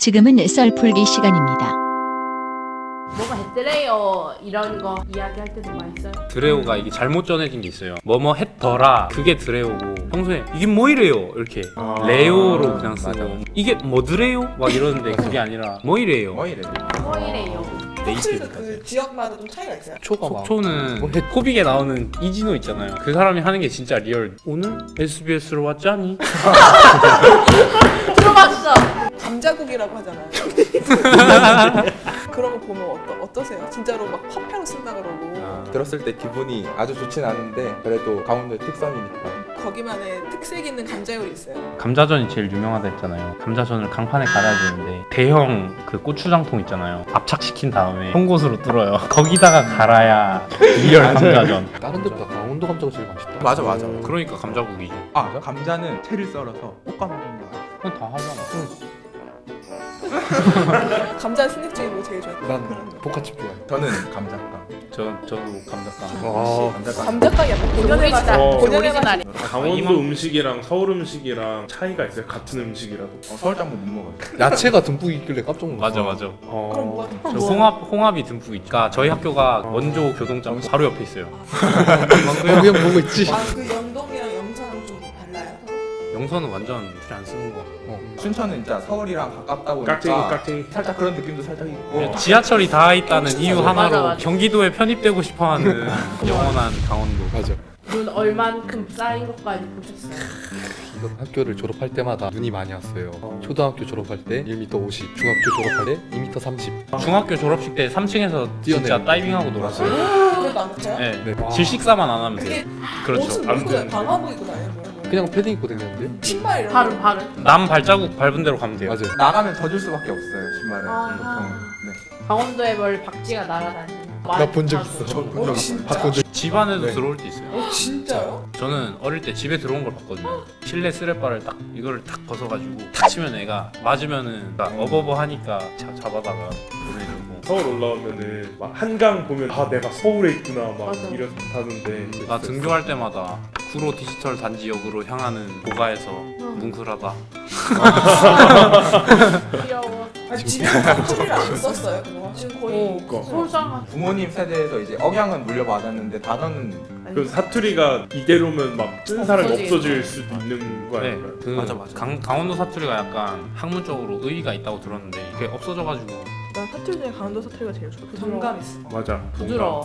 지금은 썰풀기 시간입니다. 뭐가 했더래요 이런 거 이야기할 때도 많이 써요. 드레오가 이게 잘못 전해진 게 있어요. 뭐뭐 했더라 그게 드레오고 평소에 이게 뭐 이래요 이렇게 레오로 그냥 쓰고 이게 뭐드래요 막 이러는데 그게 아니라 뭐 이래요 뭐 이래? 뭐 이래요. 혹시 네이티브 그 지역마다 좀 차이가 있어요? 초가 속초는 코빅에 나오는 이진호 있잖아요. 그 사람이 하는 게 진짜 리얼. 오늘 SBS로 왔자니? 들어봤어. 감자국이라고 하잖아요. 그런 거 보면 어떠, 어떠세요? 진짜로 막 화평 쓴다 그러고 들었을 때 기분이 아주 좋진 않은데 그래도 강원도의 특성이니까 거기만의 특색 있는 감자 요리 있어요. 감자전이 제일 유명하다 했잖아요. 감자전을 강판에 갈아야 되는데 대형 그 고추장통 있잖아요. 압착시킨 다음에 송곳으로 뚫어요. 거기다가 갈아야 리얼 감자전. 다른 데보다 강원도 감자가 제일 맛있다. 맞아 맞아 그러니까 감자국이지. 아 감자는 채를 썰어서 볶아 먹는 거야 그건 다 하잖아. 감자 스낵 중에 뭐 제일 좋아해요? 난. 볶아집 좋아해. 저는 감자빵 저 저도 감자빵. 와. 감자빵 감자빵이 약간 본연의 맛. 오리지널. 어. 본연의 맛. 오리지널이. 강원도 음식이랑 서울 음식이랑 차이가 있어요. 같은 음식이라도. 어, 서울장국 못 먹었어 야채가 듬뿍 있길래 깜짝 놀랐어. 맞아 맞아. 어. 그럼 뭐가 저 홍합 홍합이 듬뿍 있까 저희 학교가 원조 교동장 바로 옆에 있어요. 어, 그냥 보고 있지. 아, 그 영서는 완전 풀안 쓰는 거. 춘천은 진짜 서울이랑 가깝다 보니까 깍쟁이 깍쟁이. 살짝 그런 느낌도 살짝 있고 지하철이 다 있다는 이유 맞아, 하나로 맞아. 경기도에 편입되고 싶어하는 영원한 강원도. 맞아. 눈 얼만큼 쌓인 것까지 보셨어요. 이건 학교를 졸업할 때마다 눈이 많이 왔어요. 초등학교 졸업할 때 1m 50, 중학교 졸업할 때 2m 30. 중학교 졸업식 때 3층에서 진짜 뛰어내려. 다이빙하고 놀았어요. 그래도 안 붙여요? 네. 네. 질식사만 안 하면 돼요. 그렇죠. 옷은 안 입고 다녀요? 방화복 입고 다녀요? 그냥 패딩 입고 다녔는데. 신발 이런 거. 바로. 남 발자국 밟은 대로 가면 돼요. 맞아요. 나가면 젖을 수밖에 없어요 신발은 아하. 보통 네. 강원도에 뭘 박쥐가 날아다니는. 나 본 적 있어. 저본 적 어, 진짜? 바꾼 적. 집 안에도 네. 들어올 때 있어요. 어, 진짜요? 저는 어릴 때 집에 들어온 걸 봤거든요. 실내 쓰레빠를 딱 이거를 딱 벗어가지고 탁 치면 애가 맞으면은 막 어버버 하니까 자, 잡아다가 보내주고. 서울 올라오면은 막 한강 보면 아 내가 서울에 있구나 막 맞아. 이렇다는데. 나 등교할 때마다 구로 디지털 단지역으로 향하는 고가에서 뭉클하다. 귀여워. 아니 집에서 사투리를 안 썼어요? 지금 거의 그거. 솔상한. 부모님 세대에서 이제 억양은 물려받았는데 단어는 그 사투리가 이대로면 막 쓰는 사람이 없어지겠다. 없어질 수도 있는 거 네, 아닌가요? 그 맞아, 맞아. 강, 강원도 사투리가 약간 학문적으로 의의가 있다고 들었는데 그게 없어져가지고 난 사투리 중에 강원도 사투리가 제일 좋아. 정감 있어. 맞아. 부드러워.